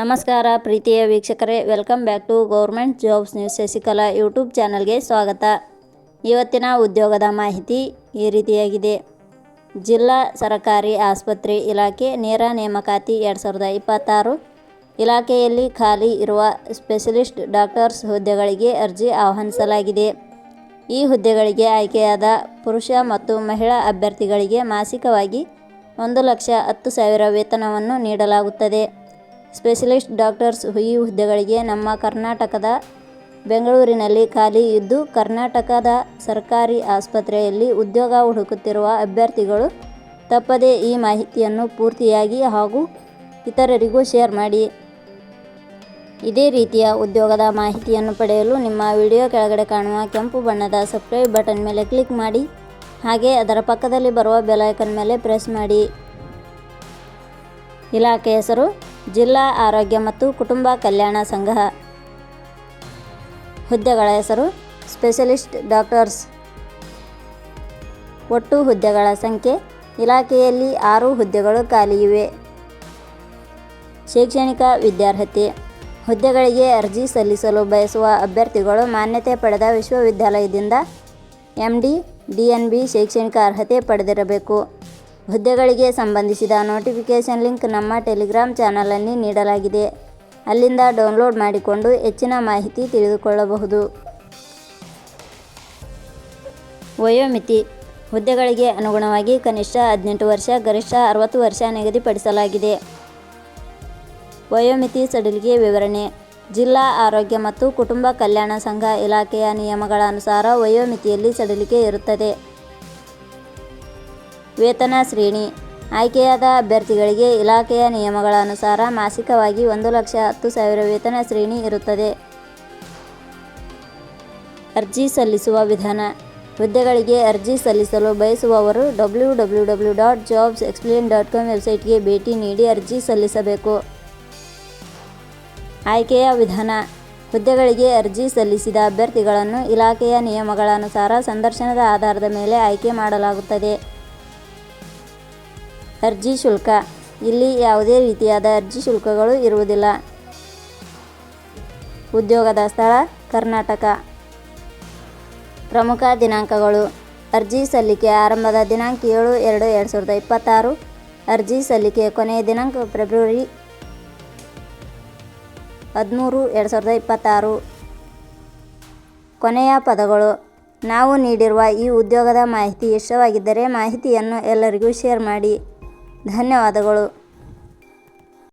ನಮಸ್ಕಾರ ಪ್ರೀತಿಯ ವೀಕ್ಷಕರೇ welcome back to government jobs news Shashikala YouTube ಚಾನಲ್ಗೆ ಸ್ವಾಗತ. ಇವತ್ತಿನ ಉದ್ಯೋಗದ ಮಾಹಿತಿ ಈ ರೀತಿಯಾಗಿದೆ. ಜಿಲ್ಲಾ ಸರಕಾರಿ ಆಸ್ಪತ್ರೆ ಇಲಾಖೆ ನೇರ ನೇಮಕಾತಿ ಎರಡು ಸಾವಿರದ ಇಪ್ಪತ್ತಾರು ಇಲಾಖೆಯಲ್ಲಿ ಖಾಲಿ ಇರುವ ಸ್ಪೆಷಲಿಸ್ಟ್ ಡಾಕ್ಟರ್ಸ್ ಹುದ್ದೆಗಳಿಗೆ ಅರ್ಜಿ ಆಹ್ವಾನಿಸಲಾಗಿದೆ. ಈ ಹುದ್ದೆಗಳಿಗೆ ಆಯ್ಕೆಯಾದ ಪುರುಷ ಮತ್ತು ಮಹಿಳಾ ಅಭ್ಯರ್ಥಿಗಳಿಗೆ ಮಾಸಿಕವಾಗಿ ಒಂದು ಲಕ್ಷ ಹತ್ತು ಸಾವಿರ ವೇತನವನ್ನು ನೀಡಲಾಗುತ್ತದೆ. ಸ್ಪೆಷಲಿಸ್ಟ್ ಡಾಕ್ಟರ್ಸ್ ಈ ಹುದ್ದೆಗಳಿಗೆ ನಮ್ಮ ಕರ್ನಾಟಕದ ಬೆಂಗಳೂರಿನಲ್ಲಿ ಖಾಲಿ ಇದ್ದು, ಕರ್ನಾಟಕದ ಸರ್ಕಾರಿ ಆಸ್ಪತ್ರೆಯಲ್ಲಿ ಉದ್ಯೋಗ ಹುಡುಕುತ್ತಿರುವ ಅಭ್ಯರ್ಥಿಗಳು ತಪ್ಪದೇ ಈ ಮಾಹಿತಿಯನ್ನು ಪೂರ್ತಿಯಾಗಿ ಹಾಗೂ ಇತರರಿಗೂ ಶೇರ್ ಮಾಡಿ. ಇದೇ ರೀತಿಯ ಉದ್ಯೋಗದ ಮಾಹಿತಿಯನ್ನು ಪಡೆಯಲು ನಿಮ್ಮ ವಿಡಿಯೋ ಕೆಳಗಡೆ ಕಾಣುವ ಕೆಂಪು ಬಣ್ಣದ ಸಬ್ಸ್ಕ್ರೈಬ್ ಬಟನ್ ಮೇಲೆ ಕ್ಲಿಕ್ ಮಾಡಿ. ಹಾಗೆ ಅದರ ಪಕ್ಕದಲ್ಲಿ ಬರುವ ಬೆಲ್ ಐಕನ್ ಮೇಲೆ ಪ್ರೆಸ್ ಮಾಡಿ. ಇಲಾಖೆ ಹೆಸರು, ಜಿಲ್ಲಾ ಆರೋಗ್ಯ ಮತ್ತು ಕುಟುಂಬ ಕಲ್ಯಾಣ ಸಂಘ. ಹುದ್ದೆಗಳ ಹೆಸರು ಸ್ಪೆಷಲಿಸ್ಟ್ ಡಾಕ್ಟರ್ಸ್ ಒಟ್ಟು ಹುದ್ದೆಗಳ ಸಂಖ್ಯೆ, ಇಲಾಖೆಯಲ್ಲಿ ಆರು ಹುದ್ದೆಗಳು ಖಾಲಿ ಇವೆ. ಶೈಕ್ಷಣಿಕ ವಿದ್ಯಾರ್ಹತೆ, ಹುದ್ದೆಗಳಿಗೆ ಅರ್ಜಿ ಸಲ್ಲಿಸಲು ಬಯಸುವ ಅಭ್ಯರ್ಥಿಗಳು ಮಾನ್ಯತೆ ಪಡೆದ ವಿಶ್ವವಿದ್ಯಾಲಯದಿಂದ M D D N B ಶೈಕ್ಷಣಿಕ ಅರ್ಹತೆ ಪಡೆದಿರಬೇಕು. ಹುದ್ದೆಗಳಿಗೆ ಸಂಬಂಧಿಸಿದ ನೋಟಿಫಿಕೇಷನ್ ಲಿಂಕ್ ನಮ್ಮ ಟೆಲಿಗ್ರಾಮ್ ಚಾನಲಲ್ಲಿ ನೀಡಲಾಗಿದೆ. ಅಲ್ಲಿಂದ ಡೌನ್ಲೋಡ್ ಮಾಡಿಕೊಂಡು ಹೆಚ್ಚಿನ ಮಾಹಿತಿ ತಿಳಿದುಕೊಳ್ಳಬಹುದು. ವಯೋಮಿತಿ ಹುದ್ದೆಗಳಿಗೆ ಅನುಗುಣವಾಗಿ ಕನಿಷ್ಠ ಹದಿನೆಂಟು ವರ್ಷ, ಗರಿಷ್ಠ ಅರವತ್ತು ವರ್ಷ ನಿಗದಿಪಡಿಸಲಾಗಿದೆ. ವಯೋಮಿತಿ ಸಡಿಲಿಕೆ ವಿವರಣೆ ಜಿಲ್ಲಾ ಆರೋಗ್ಯ ಮತ್ತು ಕುಟುಂಬ ಕಲ್ಯಾಣ ಸಂಘ ಇಲಾಖೆಯ ನಿಯಮಗಳ ಅನುಸಾರ ವಯೋಮಿತಿಯಲ್ಲಿ ಸಡಿಲಿಕೆ ಇರುತ್ತದೆ. ವೇತನ ಶ್ರೇಣಿ. ಆಯ್ಕೆಯಾದ ಅಭ್ಯರ್ಥಿಗಳಿಗೆ ಇಲಾಖೆಯ ನಿಯಮಗಳ ಅನುಸಾರ ಮಾಸಿಕವಾಗಿ ಒಂದು ಲಕ್ಷ ಹತ್ತು ಸಾವಿರ ವೇತನ ಶ್ರೇಣಿ ಇರುತ್ತದೆ. ಅರ್ಜಿ ಸಲ್ಲಿಸುವ ವಿಧಾನ. ಹುದ್ದೆಗಳಿಗೆ ಅರ್ಜಿ ಸಲ್ಲಿಸಲು ಬಯಸುವವರು W W W dot jobs explain dot com ವೆಬ್ಸೈಟ್ಗೆ ಭೇಟಿ ನೀಡಿ ಅರ್ಜಿ ಸಲ್ಲಿಸಬೇಕು. ಆಯ್ಕೆಯ ವಿಧಾನ. ಹುದ್ದೆಗಳಿಗೆ ಅರ್ಜಿ ಸಲ್ಲಿಸಿದ ಅಭ್ಯರ್ಥಿಗಳನ್ನು ಇಲಾಖೆಯ ನಿಯಮಗಳ ಅನುಸಾರ ಸಂದರ್ಶನದ ಆಧಾರದ ಮೇಲೆ ಆಯ್ಕೆ ಮಾಡಲಾಗುತ್ತದೆ. ಅರ್ಜಿ ಶುಲ್ಕ. ಇಲ್ಲಿ ಯಾವುದೇ ರೀತಿಯಾದ ಅರ್ಜಿ ಶುಲ್ಕಗಳು ಇರುವುದಿಲ್ಲ. ಉದ್ಯೋಗದ ಸ್ಥಳ, ಕರ್ನಾಟಕ. ಪ್ರಮುಖ ದಿನಾಂಕಗಳು. ಅರ್ಜಿ ಸಲ್ಲಿಕೆ ಆರಂಭದ ದಿನಾಂಕ ಏಳು ಎರಡು ಎರಡು ಸಾವಿರದ ಇಪ್ಪತ್ತಾರು. ಅರ್ಜಿ ಸಲ್ಲಿಕೆ ಕೊನೆಯ ದಿನಾಂಕ ಫೆಬ್ರವರಿ ಹದಿಮೂರು, ಎರಡು ಸಾವಿರದ ಇಪ್ಪತ್ತಾರು. ಕೊನೆಯ ಪದಗಳು. ನಾವು ನೀಡಿರುವ ಈ ಉದ್ಯೋಗದ ಮಾಹಿತಿ ಇಷ್ಟವಾಗಿದ್ದರೆ ಮಾಹಿತಿಯನ್ನು ಎಲ್ಲರಿಗೂ ಶೇರ್ ಮಾಡಿ. ಧನ್ಯವಾದಗಳು.